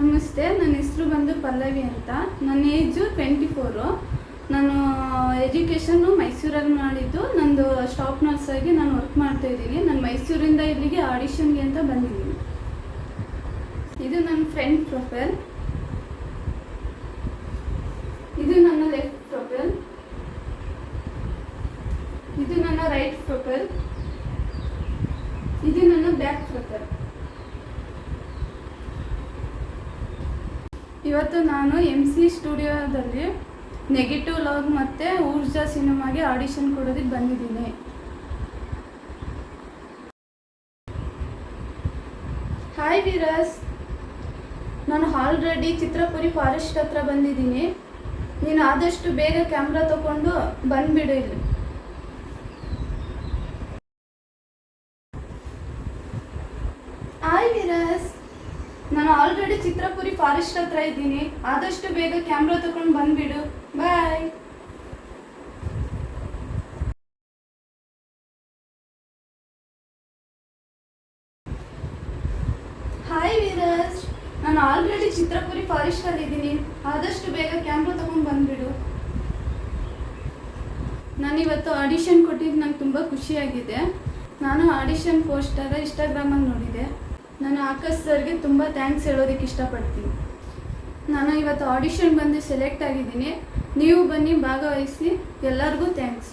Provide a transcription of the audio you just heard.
ನಮಸ್ತೆ, ನನ್ನ ಹೆಸರು ಬಂದು ಪಲ್ಲವಿ ಅಂತ. ನನ್ನ ಏಜು ಟ್ವೆಂಟಿ ಫೋರು. ನಾನು ಎಜುಕೇಷನ್ನು ಮೈಸೂರಲ್ಲಿ ಮಾಡಿದ್ದು. ನಂದು ಸ್ಟಾಪ್ ಆಗಿ ನಾನು ವರ್ಕ್ ಮಾಡ್ತಾ ಇದ್ದೀನಿ. ನಾನು ಮೈಸೂರಿಂದ ಇಲ್ಲಿಗೆ ಆಡಿಷನ್ಗೆ ಅಂತ ಬಂದಿದ್ದೀನಿ. ಇದು ನನ್ನ ಫ್ರೆಂಡ್ ಪ್ರೊಫೈಲ್. ಇದು ನನ್ನ ಲೆಫ್ಟ್ ಪ್ರೊಫೈಲ್. ಇದು ನನ್ನ ರೈಟ್ ಪ್ರೊಫೈಲ್. ಇದು ನನ್ನ ಬ್ಯಾಕ್ ಪ್ರೊಫೈಲ್. ಇವತ್ತು ನಾನು ಎಂ ಸಿ ಸ್ಟುಡಿಯೋದಲ್ಲಿ ನೆಗೆಟಿವ್ ಲಾಗ್ ಮತ್ತು ಊರ್ಜಾ ಸಿನಿಮಾಗೆ ಆಡಿಷನ್ ಕೊಡೋದಕ್ಕೆ ಬಂದಿದ್ದೀನಿ. ಹಾಯ್ ವೀರಸ್ ನಾನು ಆಲ್ರೆಡಿ ಚಿತ್ರಪುರಿ ಫಾರೆಸ್ಟ್ ಹತ್ರ ಬಂದಿದ್ದೀನಿ. ನೀನು ಆದಷ್ಟು ಬೇಗ ಕ್ಯಾಮ್ರಾ ತಗೊಂಡು ಬಂದುಬಿಡು ಹಾಯ್ ವೀರಸ್ ನಾನು ಆಲ್ರೆಡಿ ಚಿತ್ರಪುರಿ ಫಾರೆಸ್ಟ್ ಹತ್ರ ಇದ್ದೀನಿ. ಆದಷ್ಟು ಬೇಗ ಕ್ಯಾಮ್ರಾ ತಗೊಂಡು ಬಂದ್ಬಿಡು. ಬಾಯ್ ಹಾಯ್ ವೀರಜ್ ನಾನು ಆಲ್ರೆಡಿ ಚಿತ್ರಪುರಿ ಫಾರೆಸ್ಟ್ ಅಲ್ಲಿ ಇದ್ದೀನಿ. ಆದಷ್ಟು ಬೇಗ ಕ್ಯಾಮ್ರಾ ತಗೊಂಡು ಬಂದ್ಬಿಡು. ನಾನು ಇವತ್ತು ಆಡಿಷನ್ ಕೊಟ್ಟಿದ್ದು ನಂಗೆ ತುಂಬ ಖುಷಿಯಾಗಿದೆ. ನಾನು ಆಡಿಷನ್ ಪೋಸ್ಟರ್ ಇನ್ಸ್ಟಾಗ್ರಾಮಲ್ಲಿ ನೋಡಿದೆ. ನಾನು ಆಕಾಶ್ ಸರ್ಗೆ ತುಂಬ ಥ್ಯಾಂಕ್ಸ್ ಹೇಳೋದಕ್ಕೆ ಇಷ್ಟಪಡ್ತೀನಿ. ನಾನು ಇವತ್ತು ಆಡಿಷನ್ ಬಂದು ಸೆಲೆಕ್ಟ್ ಆಗಿದ್ದೀನಿ. ನೀವು ಬನ್ನಿ ಭಾಗವಹಿಸಿ ಎಲ್ಲರಿಗೂ ಥ್ಯಾಂಕ್ಸ್